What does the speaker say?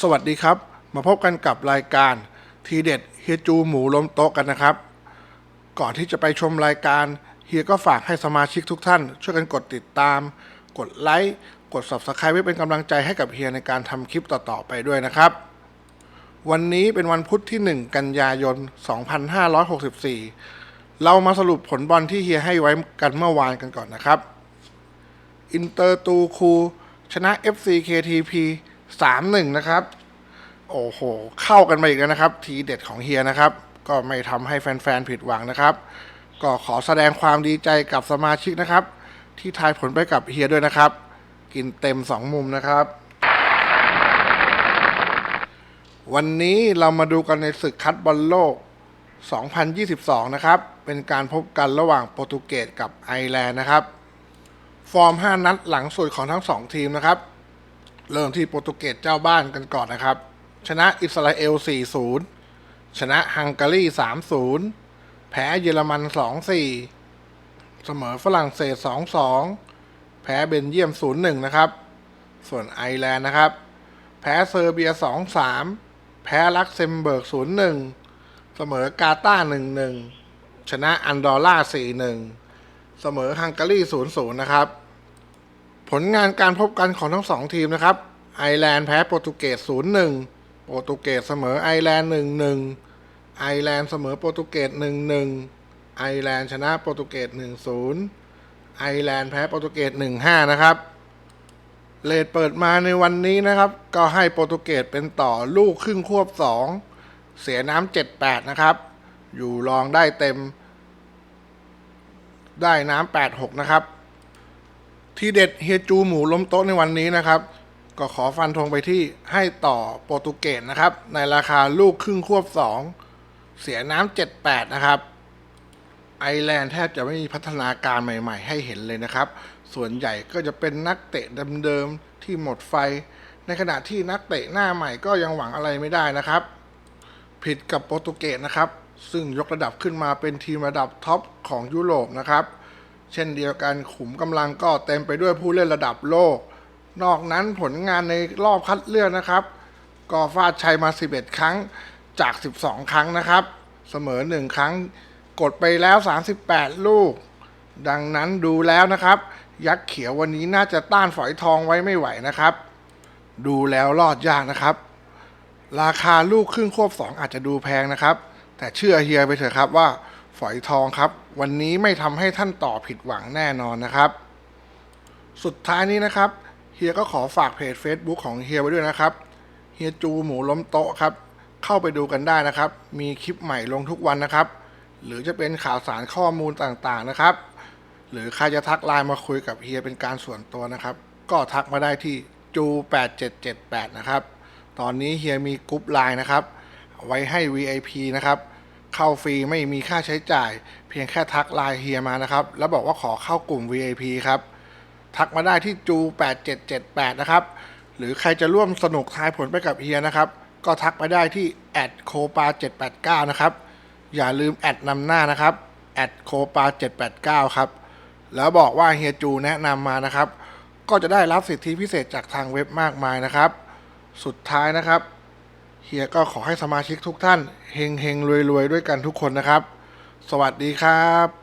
สวัสดีครับ มาพบกันกับรายการทีเด็ดเฮียจูหมูล้มโต๊ะกันนะครับ ก่อนที่จะไปชมรายการเฮียก็ฝากให้สมาชิกทุกท่าน ช่วยกันกดติดตาม กดไลค์กด subscribe ไว้เป็นกำลังใจให้กับเฮียในการทำคลิปต่อๆไปด้วยนะครับ วันนี้เป็นวันพุธที่ 1 กันยายน 2564 เรามาสรุปผลบอลที่เฮียให้ไว้กันเมื่อวานกันก่อนนะครับ อินเตอร์ตูคูชนะ FC KTP 3-1นะครับ โอ้โห เข้ากันมาอีกแล้วนะครับ ทีเด็ดของเฮียนะครับ ก็ไม่ทำให้แฟนๆผิดหวังนะครับ ก็ขอแสดงความดีใจกับสมาชิกนะครับ ที่ทายผลไปกับเฮียด้วยนะครับ กินเต็ม2มุมนะครับ วันนี้เรามาดูกันในศึกคัดบอลโลก 2022 นะครับ เป็นการพบกันระหว่างโปรตุเกสกับไอร์แลนด์นะครับ ฟอร์ม 5 นัดหลังสุดของทั้ง 2 ทีมนะครับ เริ่มที่โปรตุเกสเจ้าบ้านกันก่อนนะครับ ชนะอิสราเอล 4-0 ชนะฮังการี 3-0 แพ้เยอรมัน 2-4 เสมอฝรั่งเศส 2-2 แพ้เบนเยียม 0-1 นะครับ ส่วนไอร์แลนด์นะครับ แพ้เซอร์เบีย 2-3 แพ้ลักเซมเบิร์ก 0-1 เสมอกาตาร์1-1 ชนะอันดอร่า 4-1 เสมอฮังการี 0-0 นะครับ ผลงานการพบกันของทั้งสองทีมนะครับ ไอร์แลนด์แพ้โปรตุเกส 0-1 โปรตุเกสเสมอไอร์แลนด์ 1-1 ไอร์แลนด์เสมอโปรตุเกส 1-1 ไอร์แลนด์ชนะโปรตุเกส 1-0 ไอร์แลนด์แพ้โปรตุเกส 1-5 นะครับ เลดเปิดมาในวันนี้นะครับ ก็ให้โปรตุเกสเป็นต่อลูกครึ่งควบ 2 เสียน้ำ7-8 นะครับ อยู่รองได้เต็ม ได้น้ำ8-6 นะครับ ที่เด็ดเฮียจูหมูล้มโต๊ะในวันนี้นะครับ ก็ขอฟันธงไปที่ให้ต่อโปรตุเกสนะครับ ในราคาลูกครึ่งควบ 2 เสียน้ำ7-8 นะครับ ไอร์แลนด์แทบจะไม่มีพัฒนาการใหม่ๆ ให้เห็นเลยนะครับ ส่วนใหญ่ก็จะเป็นนักเตะเดิมๆที่หมดไฟ ในขณะที่นักเตะหน้าใหม่ก็ยังหวังอะไรไม่ได้นะครับ ผิดกับโปรตุเกสนะครับ ซึ่งยกระดับขึ้นมาเป็นทีมระดับท็อปของยุโรปนะครับ เช่นเดียวกันขุมกำลังก็เต็มไปด้วยผู้เล่นระดับโลก นอกนั้นผลงานในรอบคัดเลือกนะครับ ก็ฟาดชัยมา 11 ครั้งจาก 12 ครั้งนะครับ เสมอ 1 ครั้งกดไปแล้ว 38 ลูก ดังนั้นดูแล้วนะครับ ยักษ์เขียววันนี้น่าจะต้านฝอยทองไว้ไม่ไหวนะครับ ดูแล้วรอดยากนะครับ ราคาลูกครึ่งควบสองอาจจะดูแพงนะครับ แต่เชื่อเฮียไปเถอะครับว่า ฝอยทองครับ วันนี้ไม่ทำให้ท่านต่อผิดหวังแน่นอนนะครับ สุดท้ายนี้นะครับเฮียก็ขอฝากเพจ Facebook ของเฮียไว้ด้วยนะครับเฮียจูหมูล้มโต๊ะครับ เข้าไปดูกันได้นะครับ มีคลิปใหม่ลงทุกวันนะครับ หรือจะเป็นข่าวสารข้อมูลต่างๆนะครับ หรือใครจะทักไลน์มาคุยกับเฮียเป็นการส่วนตัวนะครับ ก็ทักมาได้ที่จู 8778 นะครับ ตอนนี้เฮียมีกรุ๊ปไลน์นะครับ ไว้ให้ VIP นะครับ เข้าฟรีไม่มีค่าใช้จ่าย เพียงแค่ทักไลน์เฮียมานะครับ แล้วบอกว่าขอเข้ากลุ่ม VIP ครับ ทักมาได้ที่จู 8778 นะครับ หรือใครจะร่วมสนุกทายผลไปกับเฮียนะครับ ก็ทักไปได้ที่แอดโคปา789 นะครับ อย่าลืมแอดนำหน้านะครับแอดโคปา789 ครับ แล้วบอกว่าเฮียจูแนะนำมานะครับ ก็จะได้รับสิทธิพิเศษจากทางเว็บมากมายนะครับ สุดท้ายนะครับ เฮียก็ขอให้สมาชิกทุกท่านเฮงเฮงรวยรวยด้วยกันทุกคนนะครับ สวัสดีครับ